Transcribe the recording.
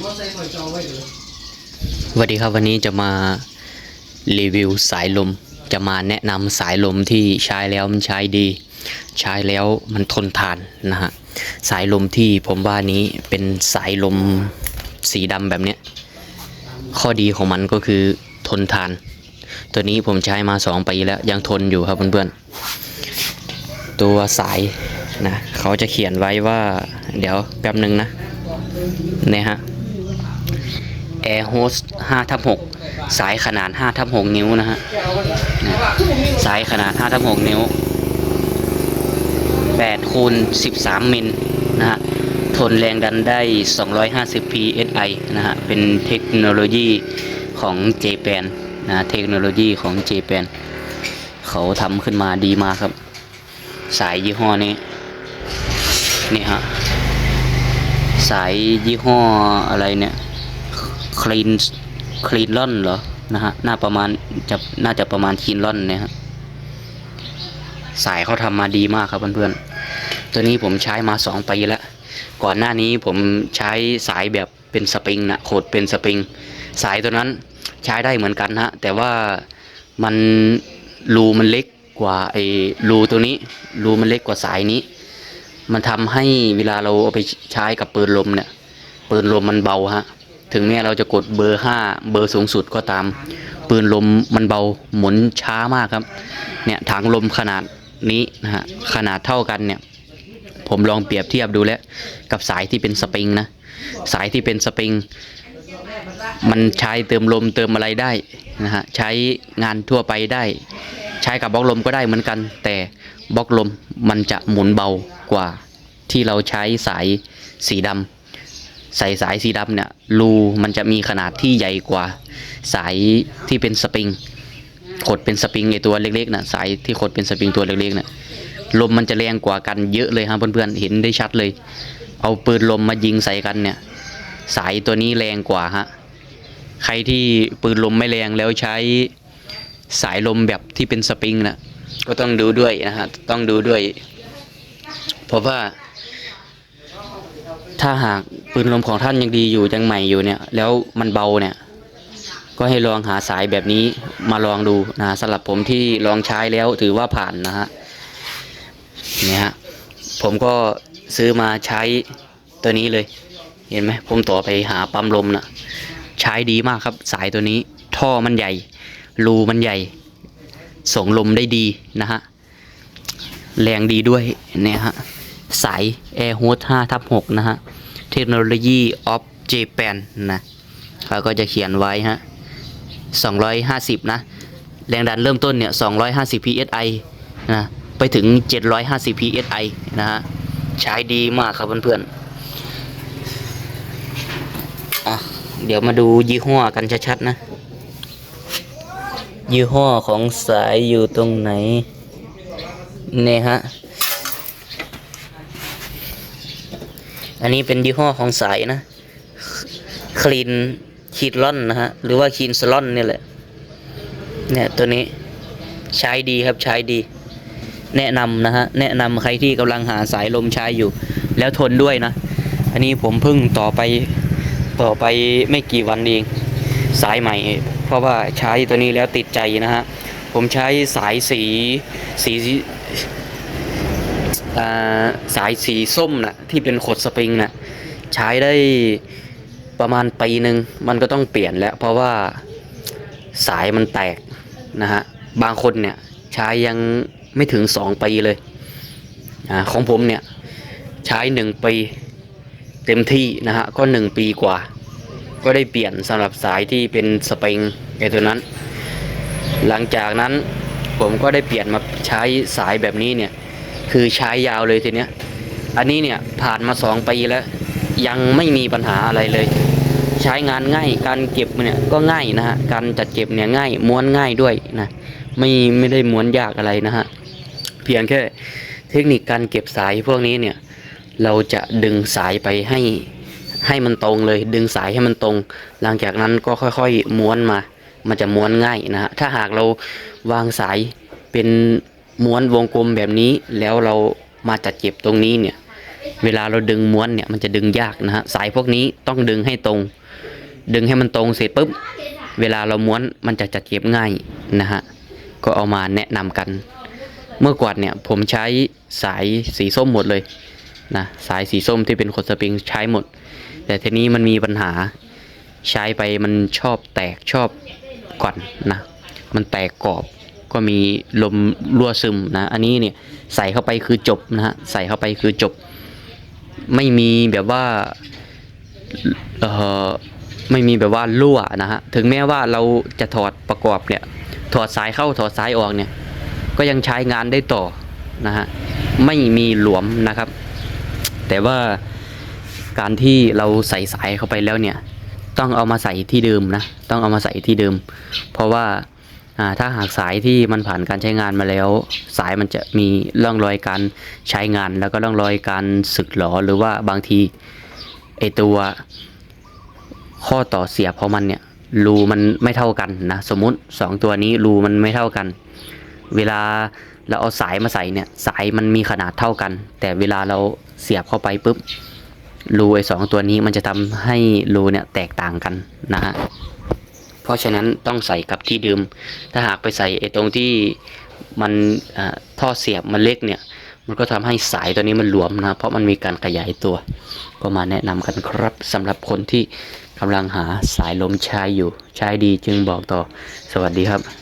สวัสดีครับวันนี้จะมารีวิวสายลม จะมาแนะนำสายลมที่ใช้แล้วมันใช้ดี ใช้แล้วมันทนทานนะฮะสายลมที่ผมว่านี้เป็นสายลมสีดำแบบเนี้ยข้อดีของมันก็คือทนทาน ตัวนี้ผมใช้มา 2 ปีแล้วยังทนอยู่ครับเพื่อนๆตัวสายนะเขาจะเขียนไว้ว่าเดี๋ยวแป๊บนึงนะเนี่ยฮะ Air Host 5ทับ6สายขนาด5ทับ6นิ้วนะฮะสายขนาด5ทับ6นิ้ว8คูณ13 มิลนะฮะทนแรงดันได้ 250 psi นะฮะ เป็นเทคโนโลยีของ Japan นะ เทคโนโลยีของ Japan เขาทำขึ้นมาดีมากครับ สายยี่ห้อนี้ นี่ฮะ สายยี่ห้ออะไรเนี่ย คลีนคลีนล่อนเหรอนะฮะน่าประมาณจะน่าจะประมาณคลีนล่อนเนี่ยฮะสายเขาทำมาดีมากครับเพื่อนๆตัวนี้ผมใช้มาสองปีแล้วก่อนหน้านี้ผมใช้สายแบบเป็นสปริงนะโคดเป็นสปริง สายตัวนั้นใช้ได้เหมือนกันฮะแต่ว่ามันรูมันเล็กกว่าไอ้รูตัวนี้รูมันเล็กกว่าสายนี้ มันทำให้เวลาเราเอาไปใช้กับปืนลมเนี่ยปืนลมมันเบาฮะ ถึงแม้เราจะกดเบอร์ห้าเบอร์สูงสุดก็ตาม ปืนลมมันเบาหมุนช้ามากครับ เนี่ยถังลมขนาดนี้นะฮะขนาดเท่ากันเนี่ย ผมลองเปรียบเทียบดูแล้ว กับสายที่เป็นสปริงนะ สายที่เป็นสปริง มันใช้เติมลมเติมอะไรได้นะฮะใช้งานทั่วไปได้ ใช้กับบล็อกลมก็ได้เหมือนกัน แต่บล็อกลมมันจะหมุนเบากว่าที่เราใช้สายสีดำ ใส่สายสีดำเนี่ยรูมันจะมีขนาดที่ใหญ่กว่า สายที่เป็นสปริงขดเป็นสปริงไอตัวเล็กๆนะสายที่ขดเป็นสปริงตัวเล็กๆนะลมมันจะแรงกว่ากันเยอะเลยครับเพื่อนๆเห็นได้ชัดเลย เอาปืนลมมายิงใส่กันเนี่ย สายตัวนี้แรงกว่าฮะใครที่ปืนลมไม่แรงแล้วใช้สายลมแบบที่เป็นสปริงนะก็ต้องดูด้วยนะฮะต้องดูด้วย เพราะว่าถ้าหาก ปืนลมของท่านยังดีอยู่ยังใหม่อยู่เนี่ย แล้วมันเบาเนี่ย ก็ให้ลองหาสายแบบนี้มาลองดูนะสำหรับผมที่ลองใช้แล้วถือว่าผ่านนะฮะเนี่ยฮะผมก็ซื้อมาใช้ตัวนี้เลย เห็นไหมผมต่อไปหาปั๊มลมนะใช้ดีมากครับ สายตัวนี้ ท่อมันใหญ่ รูมันใหญ่ ส่งลมได้ดีนะฮะแรงดีด้วยเนี่ยฮะสาย Air h o s 5ทับ6นะฮะ เทคโนโลยี of Japan นะเขาก็จะเขียนไว้ฮะ 250 นะ แรงดันเริ่มต้นเนี่ย 250 psi นะ ไปถึง 750 psi นะฮะ ใช้ดีมากครับเพื่อนๆอะเดี๋ยวมาดูยี่ห้อกันชัดๆนะ ยี่ห้อของสายอยู่ตรงไหน เนี่ยฮะ อันนี้เป็นยี่ห้อของสายนะคลีนคีดลอนนะฮะ หรือว่าคีนสลอนนี่แหละ เนี่ยตัวนี้ใช้ดีครับใช้ดี แนะนำนะฮะ แนะนำใครที่กำลังหาสายลมใช้อยู่ แล้วทนด้วยนะ อันนี้ผมเพิ่งต่อไปต่อไปไม่กี่วันเอง สายใหม่ เพราะว่าใช้ตัวนี้แล้วติดใจนะฮะ ผมใช้สายสีสี สายสีส้มนะที่เป็นขดสปริงนะใช้ได้ประมาณปีหนึ่งมันก็ต้องเปลี่ยนแล้ว เพราะว่าสายมันแตกนะฮะบางคนเนี่ยใช้ยังไม่ถึงสองปีเลยอของผมเนี่ยใช้หนึ่งปีเต็มที่นะฮะก็หนึ่งปีกว่า ก็ได้เปลี่ยนสำหรับสายที่เป็นสปริงไอตัวนั้น หลังจากนั้นผมก็ได้เปลี่ยนมาใช้สายแบบนี้เนี่ย คือใช้ยาวเลยทีเนี้ย อันนี้เนี่ยผ่านมาสองปีแล้ว ยังไม่มีปัญหาอะไรเลย ใช้งานง่ายการเก็บเนี่ยก็ง่ายนะฮะการจัดเก็บเนี่ยง่ายม้วนง่ายด้วยนะไม่ไม่ได้ม้วนยากอะไรนะฮะเพียงแค่เทคนิคการเก็บสายพวกนี้เนี่ยเราจะดึงสายไปให้ให้มันตรงเลย ดึงสายให้มันตรง หลังจากนั้นก็ค่อยๆม้วนมา มันจะม้วนง่ายนะฮะถ้าหากเราวางสายเป็น ม้วนวงกลมแบบนี้แล้วเรามาจัดเก็บตรงนี้เนี่ย เวลาเราดึงม้วนเนี่ยมันจะดึงยากนะฮะสายพวกนี้ต้องดึงให้ตรง ดึงให้มันตรงเสร็จปุ๊บเวลาเราม้วนมันจะจัดเก็บง่ายนะฮะก็เอามาแนะนำกัน เมื่อก่อนเนี่ยผมใช้สายสีส้มหมดเลยนะสายสีส้มที่เป็นขนสปริงใช้หมด แต่ทีนี้มันมีปัญหาใช้ไปมันชอบแตกชอบก่อนนะมันแตกกรอบ ก็มีลมรั่วซึมนะ อันนี้เนี่ยใส่เข้าไปคือจบนะฮะใส่เข้าไปคือจบ ไม่มีแบบว่าเออไม่มีแบบว่ารั่วนะฮะถึงแม้ว่าเราจะถอดประกอบเนี่ยถอดสายเข้าถอดสายออกเนี่ย ก็ยังใช้งานได้ต่อนะฮะไม่มีหลวมนะครับ แต่ว่าการที่เราใส่สายเข้าไปแล้วเนี่ย ต้องเอามาใส่ที่เดิมนะ ต้องเอามาใส่ที่เดิม เพราะว่าอ่า ถ้าหากสายที่มันผ่านการใช้งานมาแล้ว สายมันจะมีร่องรอยการใช้งาน แล้วก็ร่องรอยการสึกหรอหรือว่าบางทีไอตัวข้อต่อเสียบของมันเนี่ยรูมันไม่เท่ากันนะสมมุติสองตัวนี้รูมันไม่เท่ากัน เวลาเราเอาสายมาใส่เนี่ยสายมันมีขนาดเท่ากัน แต่เวลาเราเสียบเข้าไปปุ๊บรูไอ้สองตัวนี้มันจะทำให้รูเนี่ยแตกต่างกันนะฮะ เพราะฉะนั้นต้องใส่กับที่เดิม ถ้าหากไปใส่ไอ้ตรงที่มันท่อเสียบมันเล็กเนี่ย มันก็ทำให้สายตัวนี้มันหลวมนะ เพราะมันมีการขยายตัว ก็มาแนะนำกันครับสำหรับคนที่กำลังหาสายลมใช้อยู่ ใช้ดีจึงบอกต่อ สวัสดีครับ